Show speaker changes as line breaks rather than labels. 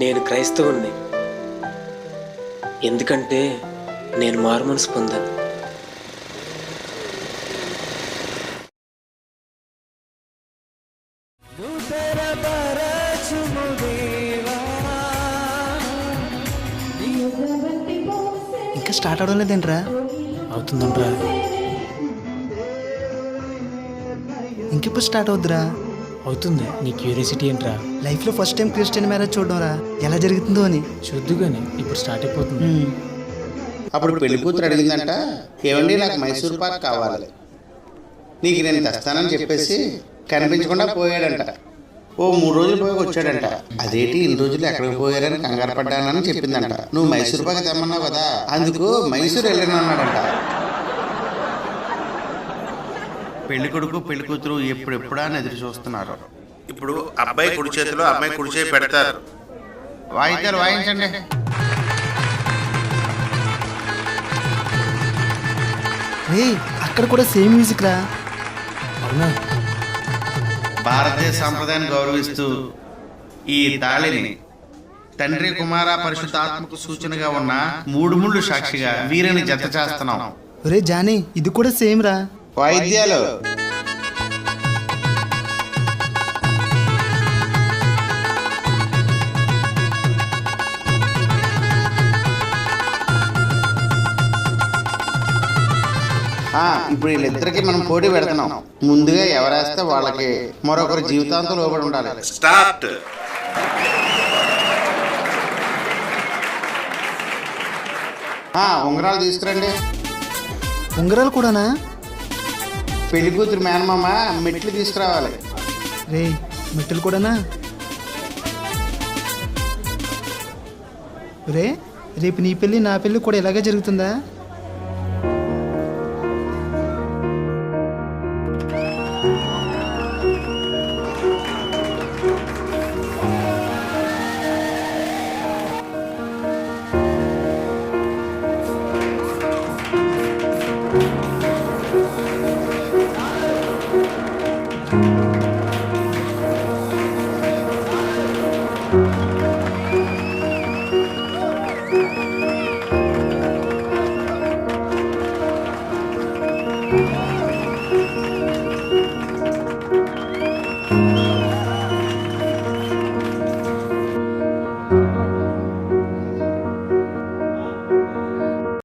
నేను క్రైస్తవుణ్ణి. ఎందుకంటే నేను మారుమనసు పొందాను.
ఇంకా స్టార్ట్ అవడం లేదేంట్రా?
అవుతుందంట్రా.
ఇంకెప్పుడు స్టార్ట్ అవుద్దిరా?
అవుతుంది. నీ క్యూరియాసిటీ ఏంట్రా?
లైఫ్లో ఫస్ట్ టైం క్రిస్టియన్ మ్యారేజ్ చూడడం రా ఎలా జరుగుతుందో అని.
చూద్దుగాని ఇప్పుడు స్టార్ట్ అయిపోతుంది.
అప్పుడు పెళ్ళి కూతురు అడిగిందంట ఏమండి నాకు మైసూర్ పాక్ కావాలి. నీకు నేను తెస్తానని చెప్పేసి కనిపించకుండా పోయాడంట. ఓ మూడు రోజులు పోయి వచ్చాడంట. అదేంటి ఇన్ని రోజులు ఎక్కడికి పోయారని కంగారు పడ్డానని చెప్పిందంట. నువ్వు మైసూర్ పాక్ తెమ్మన్నావు కదా అందుకు మైసూర్ వెళ్ళాను అన్నాడంట. పెళ్ళి కొడుకు పెళ్ళి కూతురు ఎప్పుడెప్పుడా అని ఎదురు చూస్తున్నారు?
ఇప్పుడు అబ్బాయి కుడి చేతిలో అమ్మాయి కుడి చేయి పెడతారు.
వాయిద్యాలు వాయించండి.
రే అక్కడ కూడా సేమ్ మ్యూజిక్ రా.
అవునా?
భారతదేశ సాంప్రదాయాన్ని గౌరవిస్తూ ఈ తాళిని తండ్రి కుమార పరిశుద్ధాత్మకు సూచనగా ఉన్న మూడు ముళ్ళు సాక్షిగా వీరిని జత చేస్తున్నాం.
రే జానీ ఇది కూడా సేమ్ రా.
వాయిద్యాలు ఆ, ఇప్పుడు వీళ్ళిద్దరికి మనం పోటీ పెడుతున్నాం. ముందుగా ఎవరేస్తే వాళ్ళకి మరొకరు జీవితాంతం లోబడి ఉండాలి.
స్టార్ట్.
ఆ, ఉంగరాలు తీసుకురండి.
ఉంగరాలు కూడానా?
పెళ్ళి కూతురు మేనమామ మెట్లు తీసుకురావాలి.
రే మెట్లు కూడానా? రే రేపు నీ పెళ్ళి నా పెళ్ళి కూడా ఇలాగే జరుగుతుందా? Thank you.